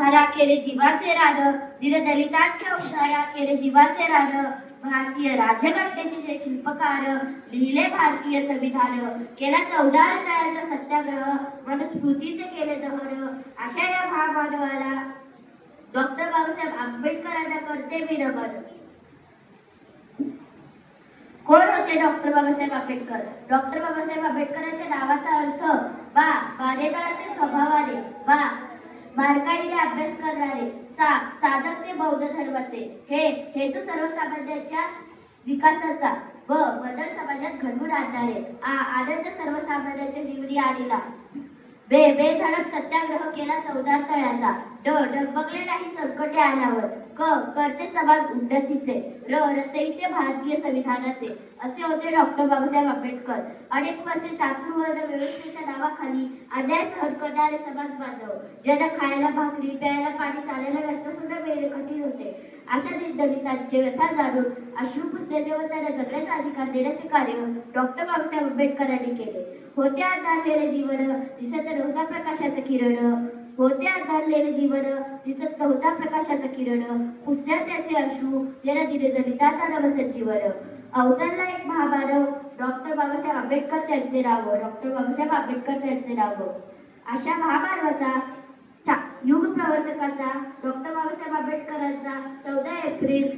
उद्धारा केले जीवाचे राड दलितांच्या उद्धारा केले जीवाचे राड भारतीय राज्यघटनेचे शिल्पकार लिहिले भारतीय संविधान. केला चौदा तळ्याचा सत्याग्रह. मनुस्मृतीचे केले दहन. अशा या महामानवाला डॉक्टर बाबासाहेब आंबेडकरांना करते विनमन. कोण होते डॉक्टर बाबासाहेब आंबेडकर? डॉक्टर बाबासाहेब आंबेडकरांच्या नावाचा अर्थ बा मानेदार ते स्वभावाने. बा बारकाईने अभ्यास करणारे सा साधक ते बौद्ध धर्माचे. हे हेतू सर्वसामान्यांच्या विकासाचा व बदल समाजात घडवून आणणारे. आ आनंद सर्वसामान्यांच्या जीवनी आणला. बे बेधडक सत्याग्रह केला चौदा तळ्याचा. ड डगमगले नाही संकटे आल्यावर. क करते समाज उन्नतीचे. र रचयिते भारतीय संविधानाचे. असे होते डॉक्टर बाबासाहेब आंबेडकर. अनेक वर्षे चातुर्वर्ण व्यवस्थेच्या नावाखाली अन्याय सहन करणारे समाज बांधव ज्यांना खायला भाकरी प्यायला पाणी चालायला रस्ता सुद्धा मिळणे कठीण होते. अशा दलितांचे व्यथा जाणून अश्रू पुसण्याचे व त्यांना जगण्याचा अधिकार देण्याचे कार्य डॉक्टर बाबासाहेब आंबेडकरांनी केले. होते अंधारलेले जीवन दिसत नव्हता प्रकाशाचं किरण. होते अंधारलेले जीवन दिसत नव्हता प्रकाशाचं किरण. पुसण्यात त्याचे अश्रू याला दिले दलितांना नवसत जीवन. अवतरला एक महाभारव डॉक्टर बाबासाहेब आंबेडकर त्यांचे नाव डॉक्टर बाबासाहेब आंबेडकर त्यांचे नाव. अशा महामानवाचा युग प्रवर्तकाचा आंबेडकरांचा चौदा एप्रिल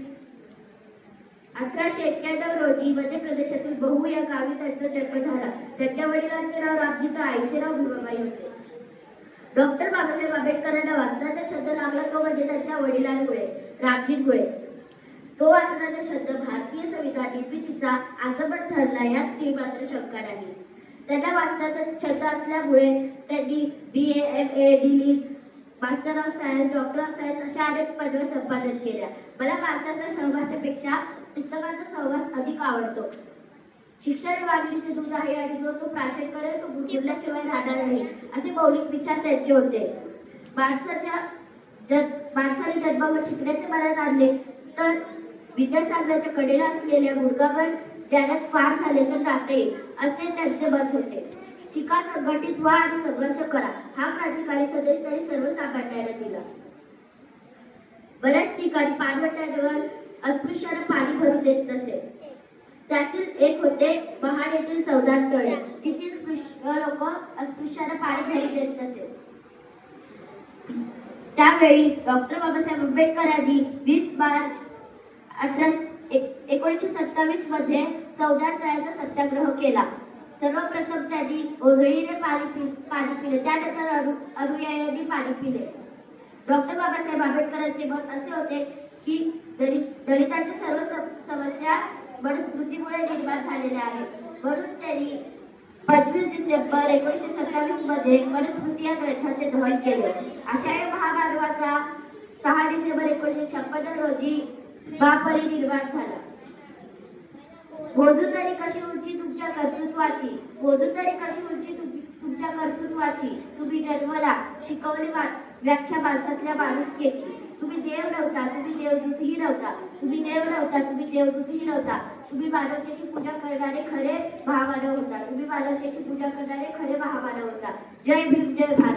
अठराशे एक्क्याण्णव रोजी मध्य प्रदेशातील बहु या गावी त्यांचा जन्म झाला. त्यांच्या वडिलांचे नाव रामजी तर आईचे नाव भीमाबाई होते. डॉक्टर बाबासाहेब आंबेडकरांना वाचनाचा छंद लागला तो म्हणजे त्यांच्या वडिलांमुळे रामजींमुळे तो वाचनाचा छंद भारतीय संविधान निर्मितीचा आसमन ठरला यात ती मात्र शंका नाही त्यांना वाचनाचा छंद असल्यामुळे त्यांनी B A M A D master of science doctor of science अशा अनेक पदव्या संपादन केल्या. मला माणसाचा सहवासापेक्षा पुस्तकांचा सहवास अधिक आवडतो. शिक्षण हे वाघिणीचे दूध आहे आणि जो तो प्राशन करेल तो बुडल्याशिवाय राहणार नाही असे मौलिक विचार त्यांचे होते. माणसाच्या जग माणसाने जन्मावर शिकण्याचे मनात आणले तर विद्यासागराच्या कडेला असलेल्या गुडगावर ज्ञानात फार झाले तर जाते असे त्यांचे मत होते. शिका संघटित व्हा आणि संघर्ष करा. हा क्रांतिकारी संदेश त्यांनी सर्वसामान्यांना दिला. बऱ्याच ठिकाणी पाणवठ्यांवर अस्पृश्याला पाणी भरू देत नसे. त्यातील एक होते महाड येथील चौदार तळे. तेथील लोक अस्पृश्याला पाणी भरू देत नसे. त्यावेळी डॉक्टर बाबासाहेब आंबेडकरांनी वीस मार्च अठराशे एकोणीसशे सत्तावीसमध्ये चौदा तळ्याचा सत्याग्रह केला. सर्वप्रथम त्यांनी ओझळीने पाणी पि पाणी पिले. त्यानंतर अनुयायांनी पाणी पिले. डॉक्टर बाबासाहेब आंबेडकरांचे मत असे होते की दलित दलितांच्या सर्व समस्या मनस्मृतीमुळे निर्माण झालेल्या आहेत. म्हणून त्यांनी पंचवीस डिसेंबर एकोणीसशे सत्तावीसमध्ये मनुस्मृती या ग्रंथाचे दहन केले. अशा या महामानवाचा सहा डिसेंबर एकोणीसशे छप्पन्न रोजी बापरी निर्माण झाला. मोजूदारी कशी उंची तुमच्या कर्तृत्वाची? मोजूदारी कशी उंची तुमच्या कर्तृत्वाची? तुम्ही जन्मला शिकवली व्याख्या माणसातल्या माणुसकीची. तुम्ही देव नव्हता तुम्ही देवदूतही नव्हता. तुम्ही देव नव्हता तुम्ही देवदूतही नव्हता. तुम्ही मानवतेची पूजा करणारे खरे महामानव होता. तुम्ही मानवतेची पूजा करणारे खरे महामानव होता. जय भीम जय भारत.